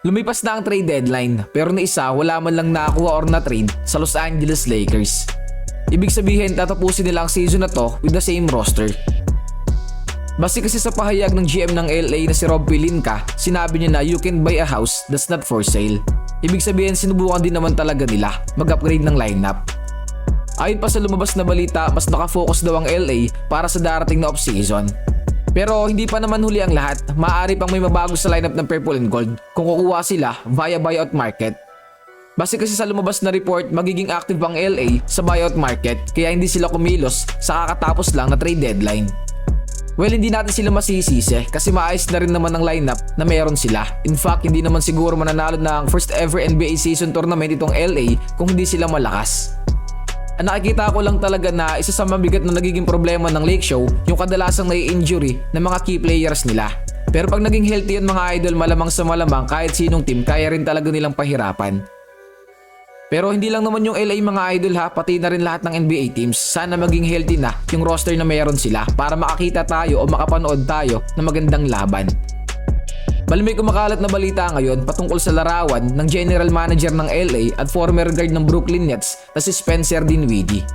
Lumipas na ang trade deadline pero na isa wala man lang nakakuha or na-trade sa Los Angeles Lakers. Ibig sabihin tatapusin nila ang season na to with the same roster. Base kasi sa pahayag ng GM ng LA na si Rob Pelinka, sinabi niya na you can buy a house that's not for sale. Ibig sabihin sinubukan din naman talaga nila mag-upgrade ng lineup. Ayon pa sa lumabas na balita, mas nakafocus daw ang LA para sa darating na off-season. Pero hindi pa naman huli ang lahat, maaari pang may mabago sa lineup ng Purple and Gold kung kukuha sila via buyout market. Base kasi sa lumabas na report, magiging active ang LA sa buyout market kaya hindi sila kumilos sa kakatapos lang na trade deadline. Well, hindi natin sila masisisi kasi maayos na rin naman ang lineup na meron sila. In fact, hindi naman siguro mananalo ng first ever NBA season tournament itong LA kung hindi sila malakas. Nakikita ko lang talaga na isa sa mabigat na nagiging problema ng Lake Show yung kadalasang nai-injury ng mga key players nila. Pero pag naging healthy yan mga idol malamang sa malamang kahit sinong team kaya rin talaga nilang pahirapan. Pero hindi lang naman yung LA mga idol ha, pati na rin lahat ng NBA teams. Sana maging healthy na yung roster na meron sila para makakita tayo o makapanood tayo ng magandang laban. Bali may kumakalat na balita ngayon patungkol sa larawan ng general manager ng LA at former guard ng Brooklyn Nets na si Spencer Dinwiddie.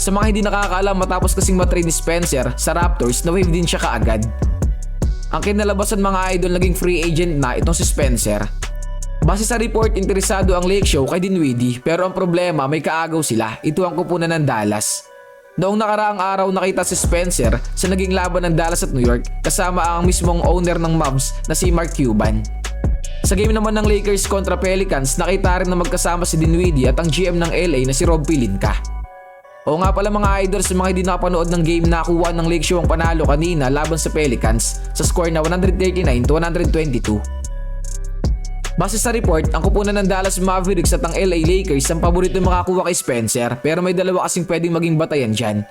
Sa mga hindi nakakaalam matapos kasing matrade ni Spencer sa Raptors na wave din siya kaagad. Ang kinalabasan mga idol naging free agent na itong si Spencer. Base sa report, interesado ang Lake Show kay Dinwiddie pero ang problema may kaagaw sila. Ito ang kupunan ng Dallas. Noong nakaraang araw nakita si Spencer sa naging laban ng Dallas at New York kasama ang mismong owner ng Mavs na si Mark Cuban. Sa game naman ng Lakers kontra Pelicans, nakita rin na magkasama si Dinwiddie at ang GM ng LA na si Rob Pelinka. O nga pala mga idol mga hindi nakapanood ng game na kuha ng Lake Show ang panalo kanina laban sa Pelicans sa score na 139 to 122. Base sa report, ang kupunan ng Dallas Mavericks at ang LA Lakers ang paborito makakuha kay Spencer pero may dalawa kasing pwedeng maging batayan dyan.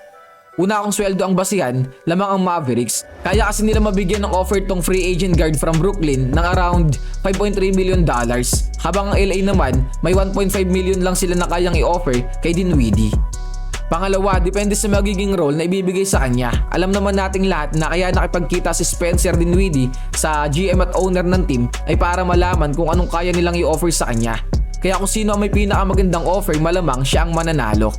Una akong sweldo ang basihan, lamang ang Mavericks. Kaya kasi nila mabigyan ng offer tong free agent guard from Brooklyn ng around 5.3 million dollars. Habang ang LA naman, may 1.5 million lang sila na kayang i-offer kay Dinwiddie. Pangalawa, depende sa magiging role na ibibigay sa kanya. Alam naman nating lahat na kaya nakipagkita si Spencer Dinwiddie sa GM at owner ng team ay para malaman kung anong kaya nilang i-offer sa kanya. Kaya kung sino ang may pinakamagandang offer, malamang siya ang mananalo.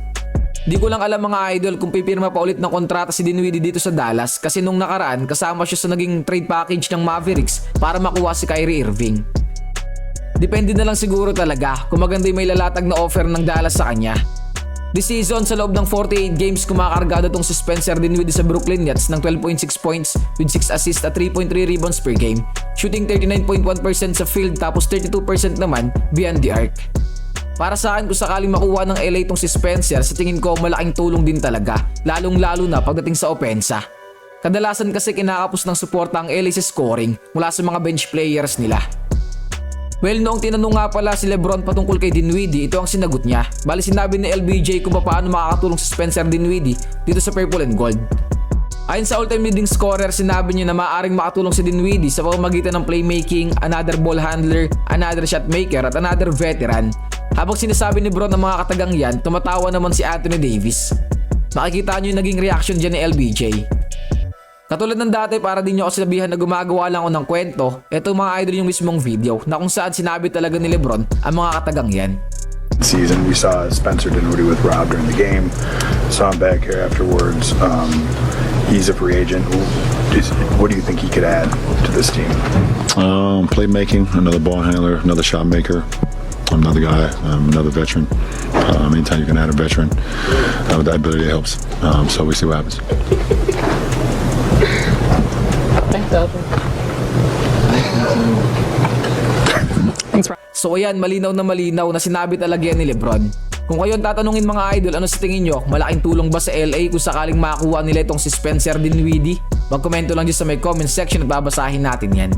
Di ko lang alam mga idol kung pipirma pa ulit ng kontrata si Dinwiddie dito sa Dallas kasi nung nakaraan kasama siya sa naging trade package ng Mavericks para makuha si Kyrie Irving. Depende na lang siguro talaga kung maganda may lalatag na offer ng Dallas sa kanya. This season, sa loob ng 48 games, kumakargado tong si Spencer Dinwiddie sa Brooklyn Nets ng 12.6 points with 6 assists at 3.3 rebounds per game, shooting 39.1% sa field tapos 32% naman beyond the arc. Para sa akin, kung sakaling makuha ng LA tong si Spencer, sa tingin ko malaking tulong din talaga, lalong-lalo na pagdating sa opensa. Kadalasan kasi kinakapos ng suporta ang LA sa scoring mula sa mga bench players nila. Well, noong tinanong nga pala si Lebron patungkol kay Dinwiddie, ito ang sinagot niya. Bali sinabi ni LBJ kung paano makakatulong si Spencer Dinwiddie dito sa Purple and Gold. Ayon sa all-time leading scorer, sinabi niya na maaaring makatulong si Dinwiddie sa pamamagitan ng playmaking, another ball handler, another shot maker at another veteran. Habang sinasabi ni Bron ng mga katagang yan, tumatawa naman si Anthony Davis. Makikita niyo yung naging reaction dyan ni LBJ. Katulad ng dati para din nyo ako sabihan na gumagawa lang ako ng kwento, eto mga idol yung mismong video na kung saan sinabi talaga ni Lebron ang mga katagang yan. season. We saw Spencer Dinwiddie with Rob during the game. Saw him back here afterwards. Um, he's a free agent. What do you think he could add to this team? Um, playmaking, another ball handler, another shot maker, another guy, um, another veteran. Um, anytime you can add a veteran, uh, that ability helps. Um, so we see what happens. So ayan, malinaw na malinaw na sinabi talaga yan ni Lebron. Kung kayo tatanungin mga idol, ano sa tingin nyo? Malaking tulong ba sa LA kung sakaling makakuha nila itong si Spencer Dinwiddie? Magkomento lang dyan sa may comment section at babasahin natin yan.